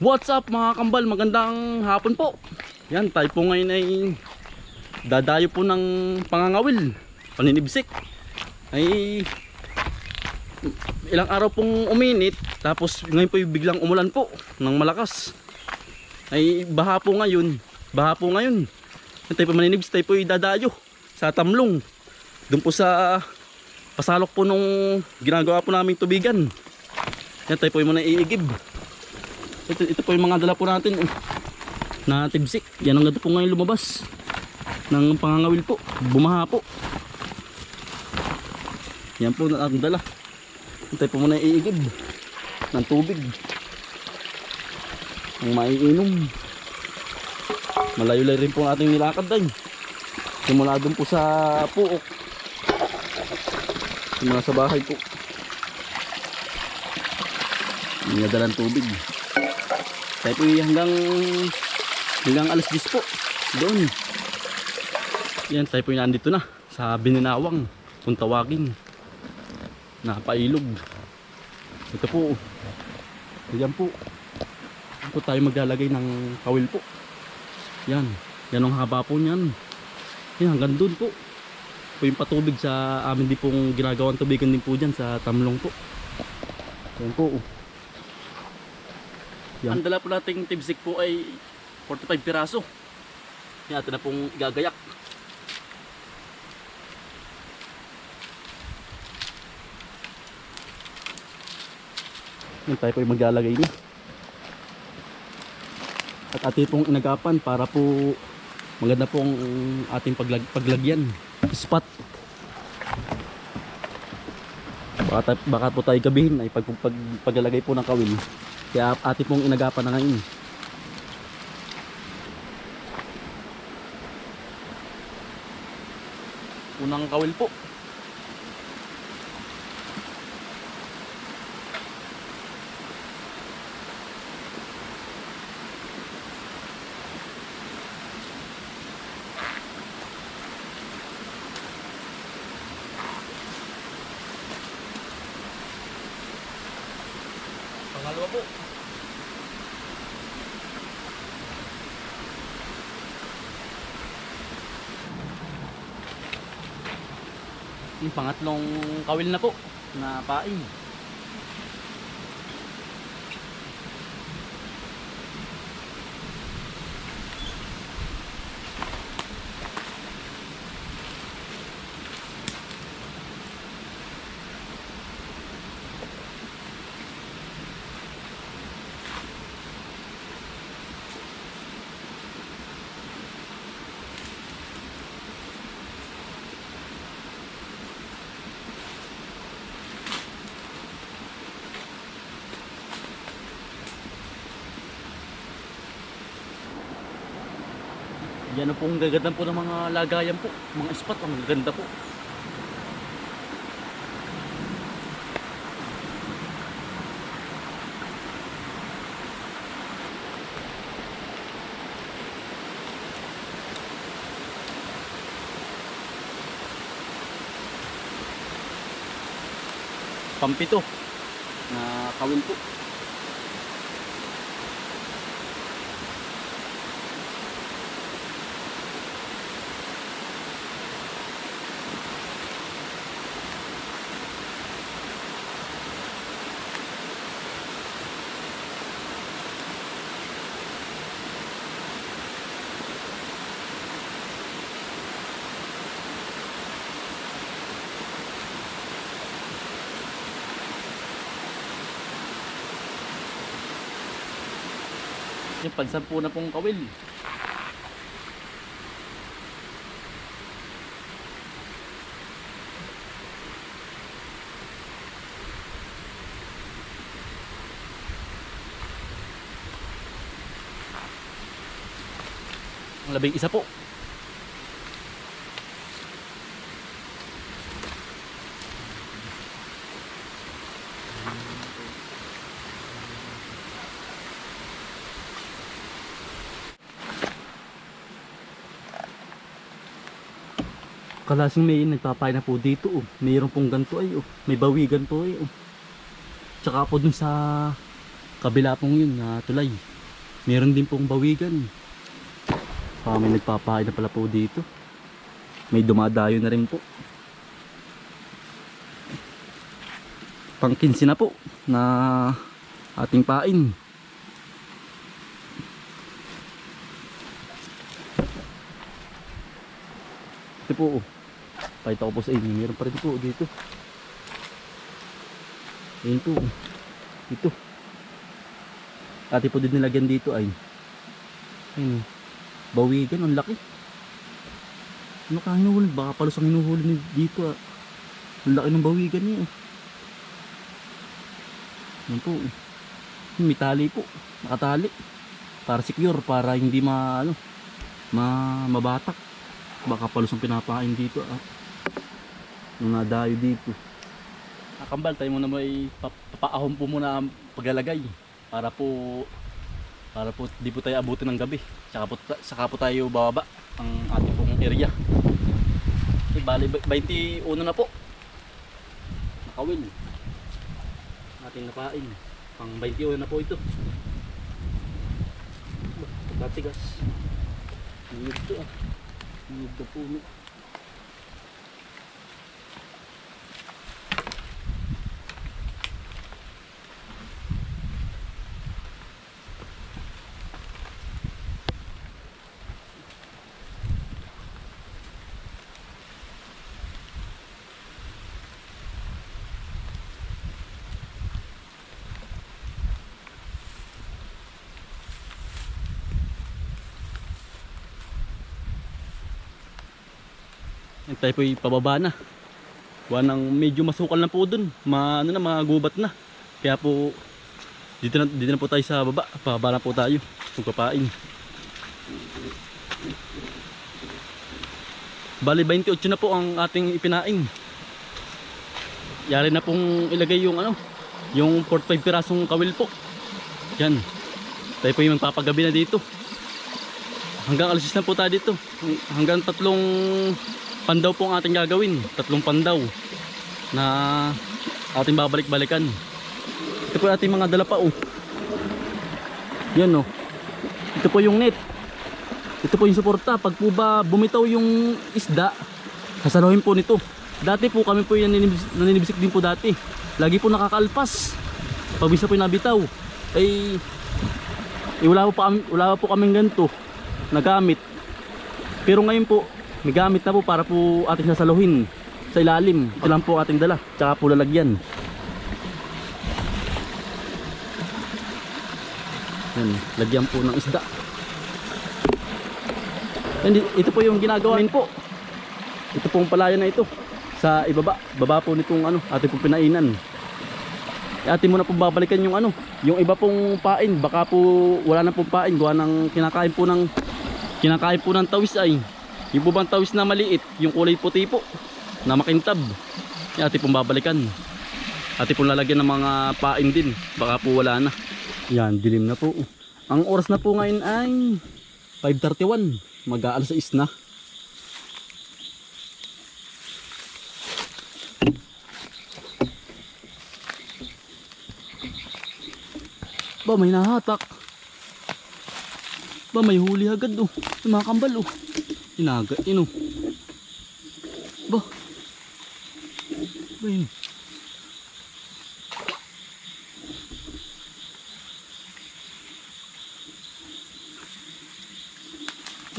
What's up mga kambal? Magandang hapon po. Yan, tayo po ngayon ay dadayo po ng pangangawil, paninibsik. Ay ilang araw pong uminit tapos ngayon po biglang umulan po ng malakas. Ay baha po ngayon, baha po ngayon. Yan, tayo po maninibs, tayo po ay dadayo sa Tamlong. Doon po sa pasalok po nung ginagawa po naming tubigan. Yan tayo po muna iigib. Ito, ito po yung mga dala po natin eh. na tibsik. Yan ang ganda po ngayon lumabas ng pangangawil po. Bumaha po. Yan po ating dala. Hintay po muna iigib ng tubig. Ang maiinom. Malayo-layo rin po ang ating nilakad din. Simula doon po sa puok. Simula sa bahay po. Nadalang tubig. Po yung hanggang hanggang alas 10 po. Doon. Yan, tayo po nandito na sa Bininawang kung tawagin. Napailog. Ito po. Yan po. Po tayo maglalagay ng kawil po. Yan. Yan ang haba po niyan. Yan, hanggang doon po. Po yung patubig sa amin din pong ginagawang tubigan din po dyan sa Tamlong po. Yan po. Yan. Ang dala po nating tibsik po ay 45 piraso. Yan, ito na pong gagayak. Yan tayo po yung maglalagay na. At atin pong inagapan para po maganda pong ating paglag paglagyan. Spot. Baka, baka po tayo gabihin ay pag, pag, paglalagay po ng kawil. Kaya ate pong inagapan na ngayon. Unang kawil po. Pangatlong kawil na po na pain. Yan po ang gaganda po ng mga lagayan po. Mga spot ang gaganda po. Pampito na kawin po. Yung pansampu na pong kawil. Labing isa po. Kalasing may nagpapay na po dito oh. Mayroon pong ganito ay oh. May bawigan po ay oh. Tsaka po dun sa kabila pong yun na tulay. Meron din pong bawigan. Ah, may nagpapain na pala po dito. May dumadayo na rin po. Pangkinsi na po na ating pain. Ito po. oh. Pakita ko po sa inyo. Meron pa rin po dito. Ayan po. Ito. Ate po din nilagyan dito ay. Ayun. Bawigan. Ang laki. Ano ka hinuhuli? Baka palos ang hinuhuli ni- dito ah. Ang laki ng bawigan niya. oh. Ayan po. May tali po. Nakatali. Para secure. Para hindi ma ano. Ma mabatak. Baka palos ang pinapain dito ah. Nung nadayo dito. Kakambal, tayo muna may pap- papaahon po muna ang paglalagay. Para po para po di po tayo abutin ng gabi. Saka po, saka po tayo bababa ang ating pong area. Eh, bali 21 na po. Nakawil. Ating napain. Pang 21 na po ito. Pagkatigas. Niyog to ah. Na puno. Yan tayo po'y pababa na. Kuha ng medyo masukal na po dun. Ma, ano na, magubat na. Kaya po, dito na, dito na po tayo sa baba. Pababa na po tayo. Pagpapain. Bali, 28 na po ang ating ipinain. Yari na pong ilagay yung ano, yung 45 pirasong kawil po. Yan. Tayo po magpapagabi na dito. Hanggang alas 6 na po tayo dito. Hanggang tatlong pandaw po ang ating gagawin. Tatlong pandaw na ating babalik-balikan. Ito po ating mga dala pa oh. Yan oh. Ito po yung net. Ito po yung suporta. Pag po ba bumitaw yung isda, sasaluhin po nito. Dati po kami po yung naninibis, naninibisik din po dati. Lagi po nakakalpas. Pag bisa po yung nabitaw, ay eh, wala po, pa, wala po kaming ganito na gamit. Pero ngayon po, may gamit na po para po ating sasaluhin sa ilalim. Ito lang po ating dala. Tsaka po lalagyan. Yan, lagyan po ng isda. Yan, di- ito po yung ginagawa namin po. Ito pong palayan na ito. Sa ibaba, baba po nitong ano, ating pong pinainan. Atin mo na po babalikan yung ano, yung iba pong pain. Baka po wala na pong pain. Gawa ng kinakain po ng kinakain po ng tawis ay yung po bang tawis na maliit yung kulay puti po na makintab. Ating pong babalikan. Ating pong lalagyan ng mga pain din baka po wala na. Yan dilim na po. Ang oras na po ngayon ay 5.31 mag aalas 6 na. Ba may nahatak ba may huli agad oh. Yung mga kambal oh. Inaga, ino. Ba. Ba yun.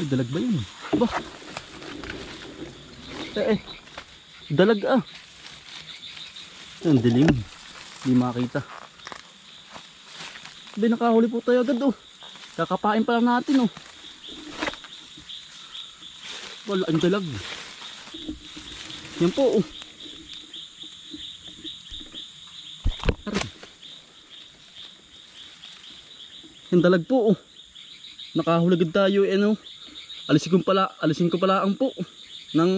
Ay, dalag ba yun? Ba. Eh, eh. Dalag ah. Ang dilim. Hindi makita. Ba, nakahuli po tayo agad oh. Kakapain pa lang natin oh. Wala ang dalag. Yan po oh. Yan dalag po oh. Nakahulagad tayo eh no. Alisin ko pala, alisin ko pala ang po ng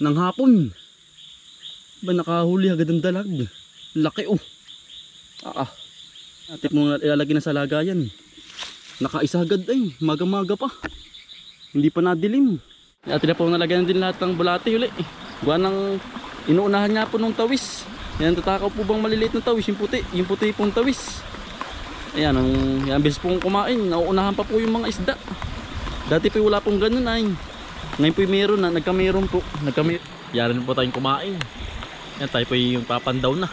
ng hapon. Ba nakahuli agad ang dalag. Laki oh. Ah. ah. Atik mo ilalagay na sa lagayan. Nakaisa agad ay, maga-maga pa. Hindi pa nadilim. At na po nalagyan din lahat ng bulate uli. Gawa ng inuunahan nga po nung tawis. Yan tatakaw po bang maliliit na tawis, yung puti, yung puti pong tawis. Ayan, ang yan, bis pong kumain, nauunahan pa po yung mga isda. Dati po wala pong ganun ay. Ngayon po meron na, nagkameron po. Nagkame Yaran po tayong kumain. Yan, tayo po yung papandaw na.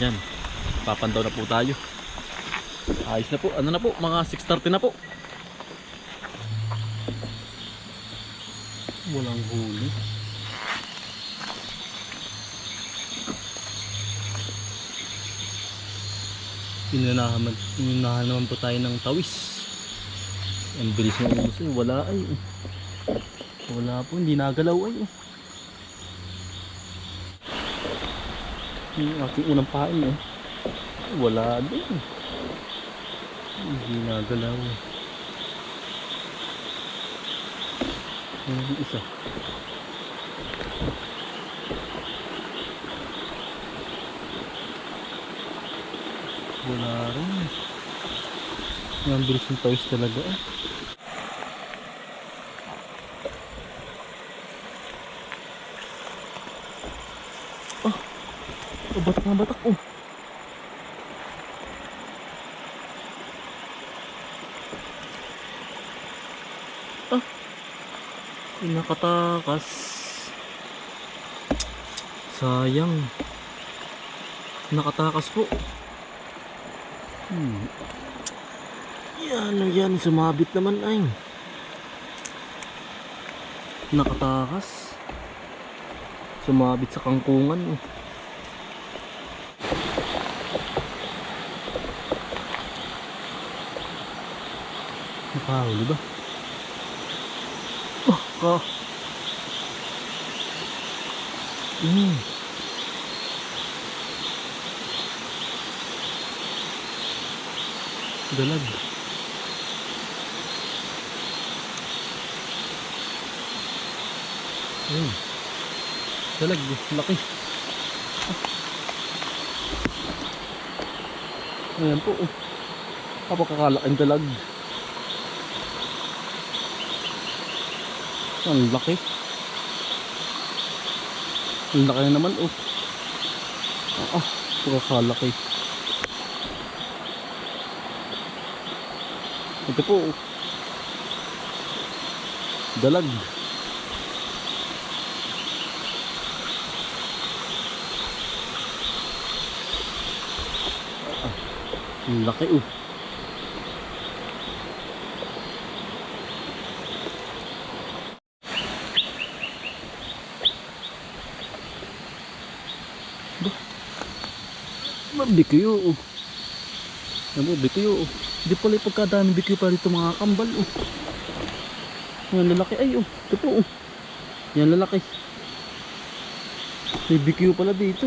Yan, papandaw na po tayo. Ayos na po, ano na po, mga 6.30 na po. Walang huli. Pinunahan, pinunahan naman po tayo ng tawis. Ang bilis ng eh. Wala ay. Wala po. Hindi nagalaw ay. Yung aking unang pain eh. Wala din. Hindi nagalaw. Yung isa. Wala rin. Yung bilis ng tawis talaga eh. Oh, batak na batak oh. Nakatakas. Sayang. Nakatakas po. Hmm. Yan, yan, sumabit naman ay. Nakatakas. Sumabit sa kangkungan. oh. Nakahuli ba? Ka. Hmm. Dalag. Ayun. Dalag, laki. Ayan po. Oh. Kapakakalaking dalag. Ang laki. Ang laki na naman oh. Ah, ah pagkakalaki. Ito po. oh. Dalag. Ah, ang laki oh. Mabikyo oh. Ano, bikyo oh. Di pala yung pagkadami bikyo pa rito mga kambal oh. Yan lalaki ay oh. Ito po oh. Yan lalaki. May bikyo pala dito.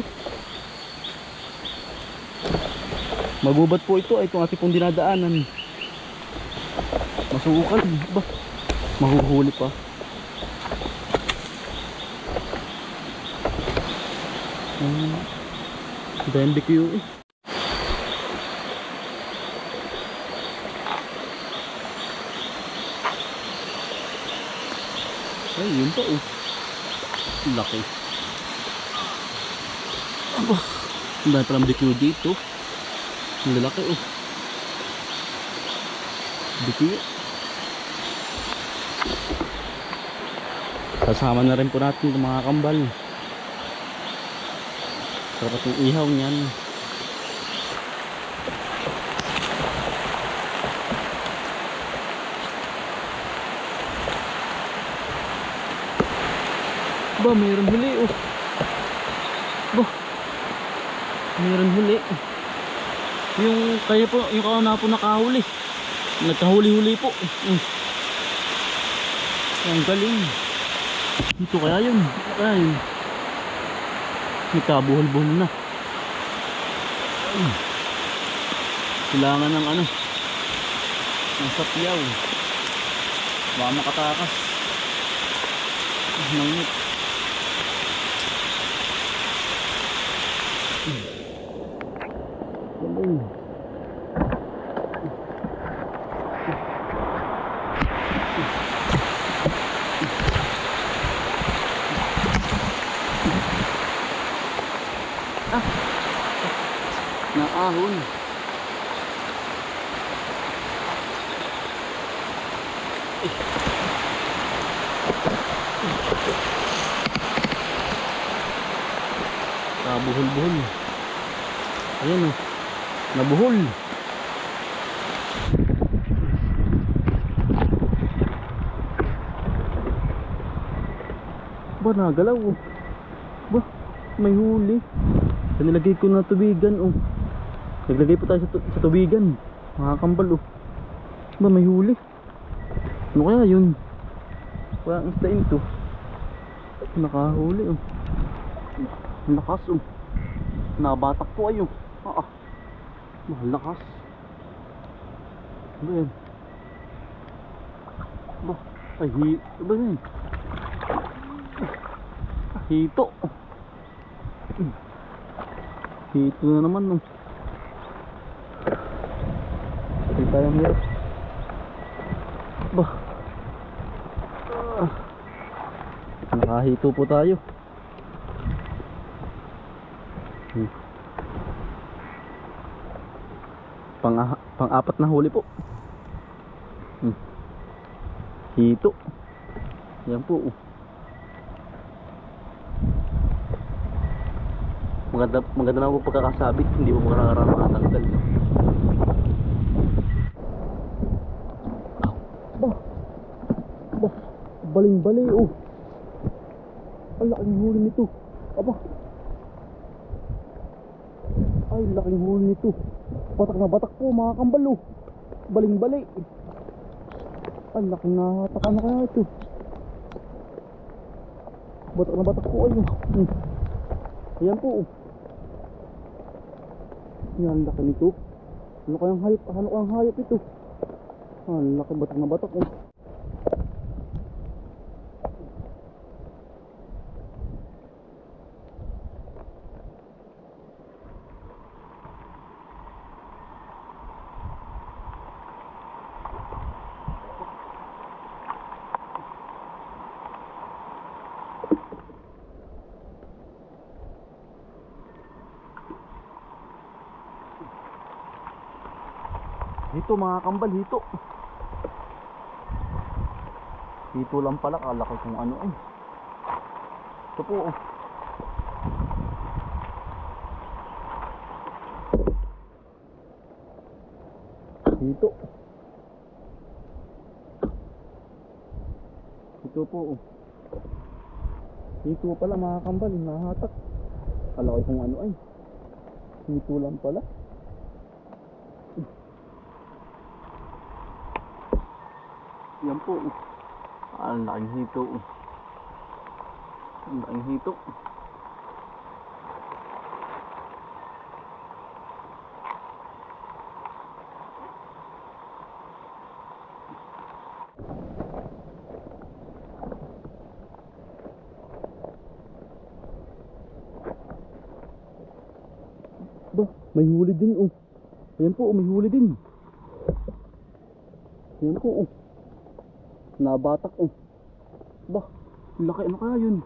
Magubat po ito ay itong ating pong dinadaanan. Masukal ba? Mahuhuli pa. Hmm. Dahil bikyo eh. Ay, yun pa oh. Laki. Aba, dami palang bikyo dito. Lalaki oh. Bikyo. Kasama na rin po natin mga kambal. Sarap yung ihaw niyan. Ba, mayroon huli oh. Ba, mayroon huli. Yung kaya po, yung kauna po nakahuli. Nagkahuli-huli po. Mm. Ang galing. Dito kaya yun. Dito kaya yun. May kabuhol-buhol na. Mm. Kailangan ng ano. Ng sapyaw. Baka makatakas. Nangit. Galing. Ah. Naahon. Nabuhol-buhol. Ayan oh. Nabuhol. Ba, nagalaw oh. Ba, may huli. Sa nilagay ko na tubigan oh. Naglagay po tayo sa, tu- sa tubigan. Mga kambal oh. Ba, may huli. Ano kaya yun? Parang isda ito. Nakahuli oh. Ang lakas oh. Nabatak po ayo. Ah, ah. Mahal lakas. Ano yan? Ba, ay. Ano ba yan? Hito. Hito na naman no. Hindi tayo hirap. Ba. Ah. Nakahito po tayo. Hmm. Pang pang-apat na huli po. Hmm. Hito. Yan po. oh. Maganda, maganda na po pagkakasabit, hindi po makakarang makatanggal. Ba, ba, baling-bali oh. Ang laking huli nito. Aba. Ay, laking huli nito. Batak na batak po mga kambal oh. Baling-bali. Ang laking nahatak ano kaya ito. Batak na batak po ay oh. Hmm. Ayan po oh. Yan, laki nito. Ano kayang hayop? Ano kayang hayop ito? Ah, ang laki batak na batak oh. Hito mga kambal, hito. Hito lang pala, kala ko kung ano ay. Ito po. oh. Hito. Ito po. oh. Hito pala mga kambal, nahatak. Kala kung ano ay. Hito lang pala. Yan po. Ang laking hito. Ang laking hito. Ba, may huli din oh. Ayan po, oh, may huli din. Ayan po oh. Nabatak oh. Ba, ang laki ano kaya yun?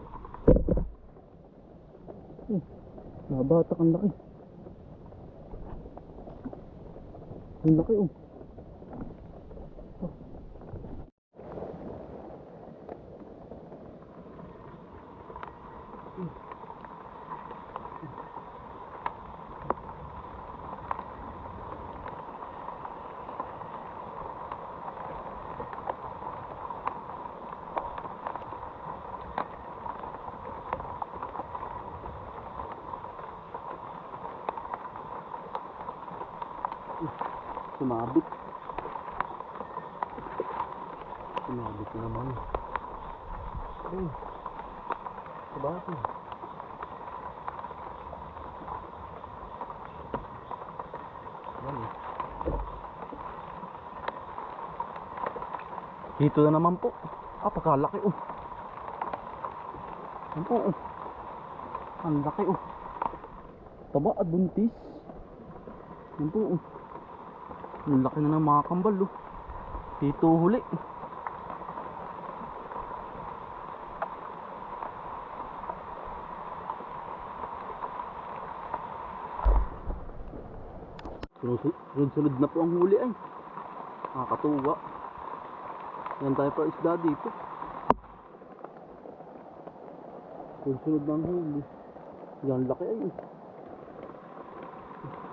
Eh, nabatak ang laki. Ang laki oh. Ba. Sumabit. Sumabit na naman. Ay. Sabati. Yan. Dito na naman po. Ah, pagkalaki oh. Yan po oh. Ang laki oh. Taba at buntis. Yan po oh. Ang laki na ng mga kambal oh. Dito huli. Sunod-sunod na po ang huli ay. Nakakatuwa. Yan tayo pa isda dito. Sunod ng huli. Yan laki ay.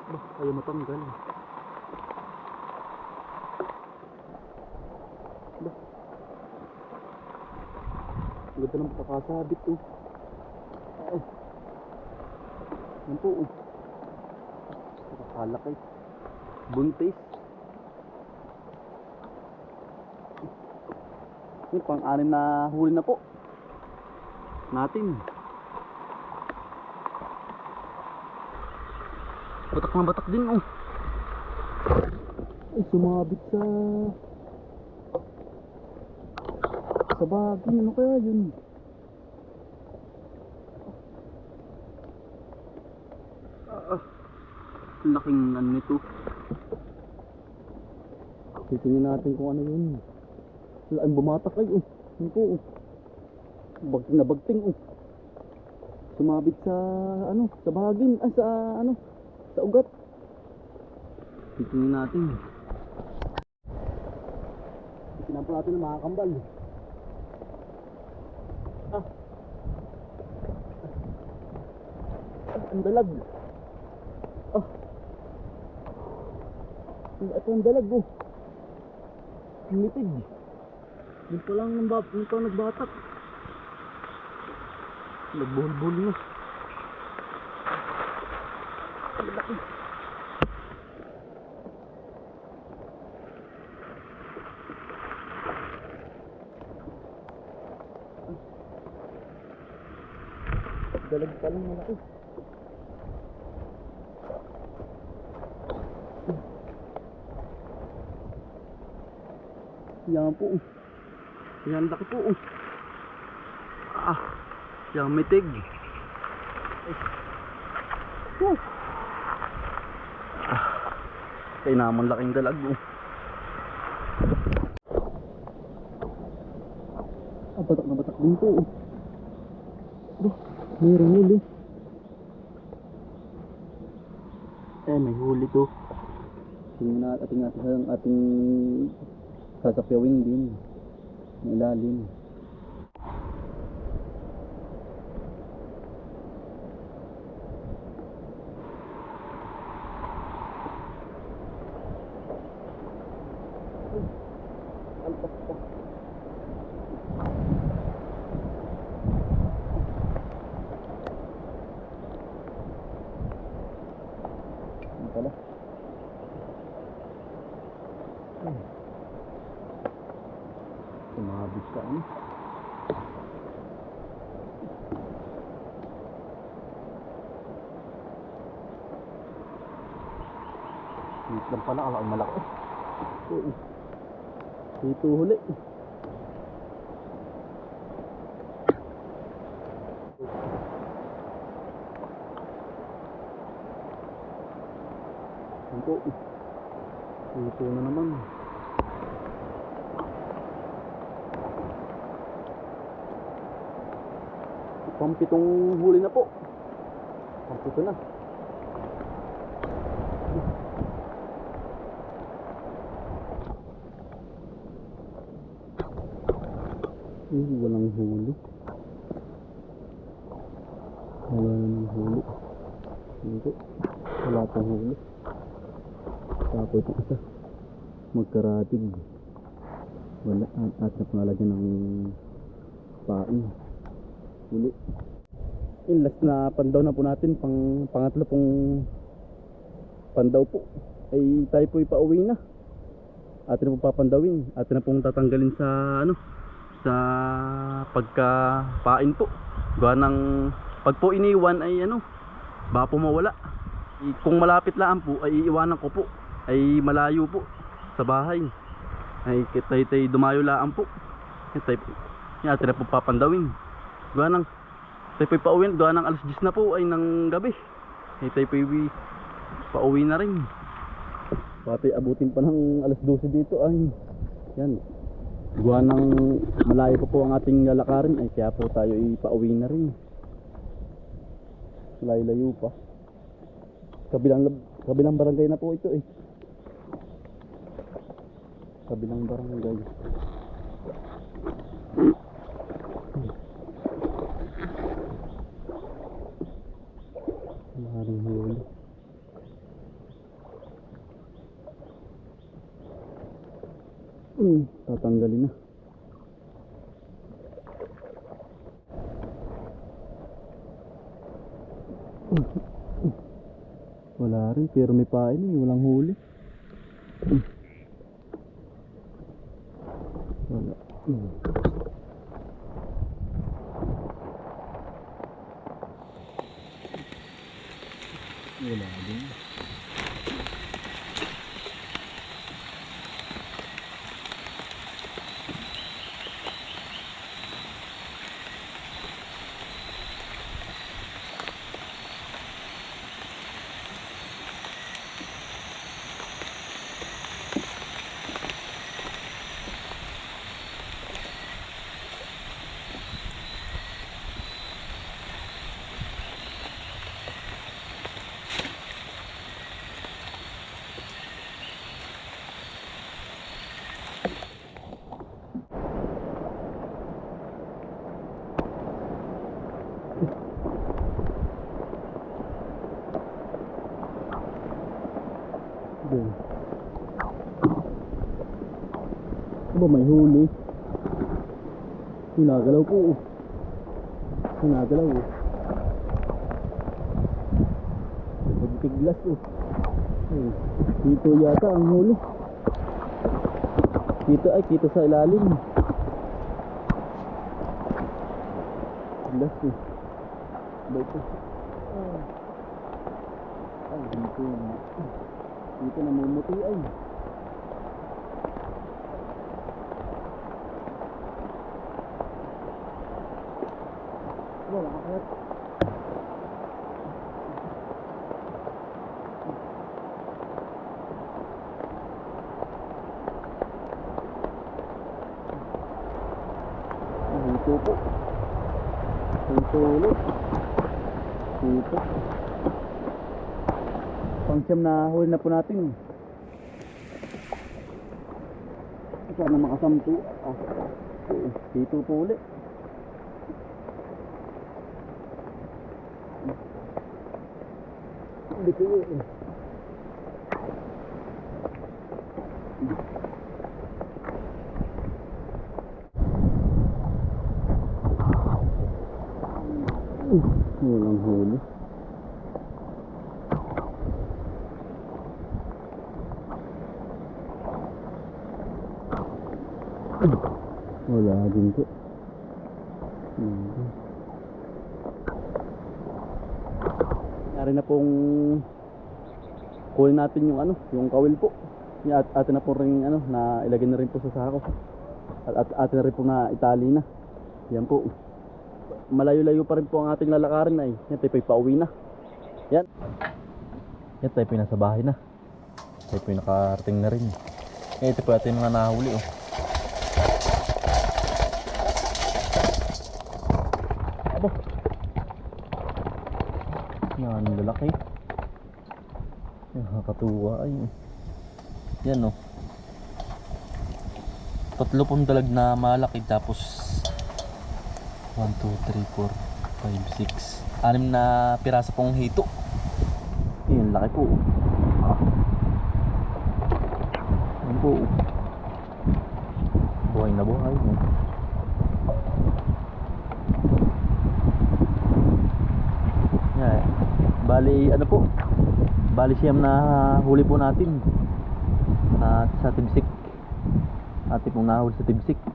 Bah, ayaw matanggal. Ganda ng pakasabit oh. Ay. Yan po oh. Buntis. Yung pang-anim na huli na po. Natin. Batak na batak din oh. Ay, sumabit sa... Sa bagay. Ano kaya yun? Ah, laking ano nito. Titingnan natin kung ano yun. Wala ang bumatak ay oh. Ano po oh. Bagting na bagting oh. Sumabit sa ano, sa bahagin, ah sa ano, sa ugat. Titingnan natin. Titingnan pa natin ng mga kambal. Ah. Ah, ang dalag. Ah. Ito ang dalag oh. Ang litig. Yun pa lang ng bab, yun pa nagbatak. Nagbulbul na. Ang laki. Dalag pa lang malaki. Yan po. Yan laki po. Ah, yan mitig. Woo. Ah, kaya naman laking dalag oh. Ah, batak na batak din po. oh. Bah, mayroong huli. Eh, may huli to. Tingnan na ating ating sasapyawin din. Ang ilalim. Ano pala? Hmm. Sumabit ka ano? Wait lang pala, akala malaki. Oo. Dito huli. Dito. Dito na naman. Pampitong huli na po. Pampito na. Eh, walang huli. Wala namang huli. Hindi. Wala pang huli. Tapos yung isa. Magkaratig. Wala. At, at napangalagyan ng pain. Huli. Yung last na pandaw na po natin. Pang, pangatlo pong pandaw po. Ay tayo po ipauwi na. Atin na pong papandawin. Atin na pong tatanggalin sa ano sa pagkapain po. Gawa ng pag po iniwan ay ano, baka po mawala. Kung malapit lang po ay iiwanan ko po. Ay malayo po sa bahay. Ay tayo tayo dumayo lang po. Ay tayo po. Na po papandawin. Gawa ng tayo po pauwi. Gawa ng alas 10 na po ay ng gabi. Ay tayo po iwi- pauwi na rin. Pati abutin pa ng alas 12 dito ay yan Gawa ng malayo pa po ang ating lalakarin ay kaya po tayo ipauwi na rin. Layo-layo pa. Kabilang kabilang barangay na po ito eh. Kabilang barangay. Maring huli. Tatanggalin na. Wala rin, pero may pain eh, walang huli. Wala. Wala din. Doon. Ba may huli? Hinagalaw po. oh. Hinagalaw. oh. Nagtiglas oh. Ayun. Dito yata ang huli. Dito ay kita sa ilalim. Tiglas eh. Ba ito? Ah. Ay, dito. Dito namumuti ay. Wala ka Dito po. Dito ulit. Dito. Pangsyam na huli na po natin. Sana makasampu. Ah, dito po ulit. Dito ulit. Walang huli. Wala din po. Hmm. Nari na pong kunin natin yung ano, yung kawil po. At atin na po rin ano, na ilagay na rin po sa sako. At, at atin na rin po na itali na. Yan po. Malayo-layo pa rin po ang ating lalakarin ay. Yan tayo pauwi na. Yan. Yan tayo nasa bahay na. Tayo nakarating na rin. Eh, ito po ating mga nahuli oh. Abo. Yan, lalaki. Nakakatuwa ay. Yan oh. Tatlo pong dalag na malaki tapos 1, 2, 3, 4, 5, 6 Anim na pirasa pong hito. Yan, laki po. Yan po. Buhay na buhay. no? Yan. Bali, ano po? Bali siyam na huli po natin. At sa tibsik. Ate pong nahuli sa tibsik.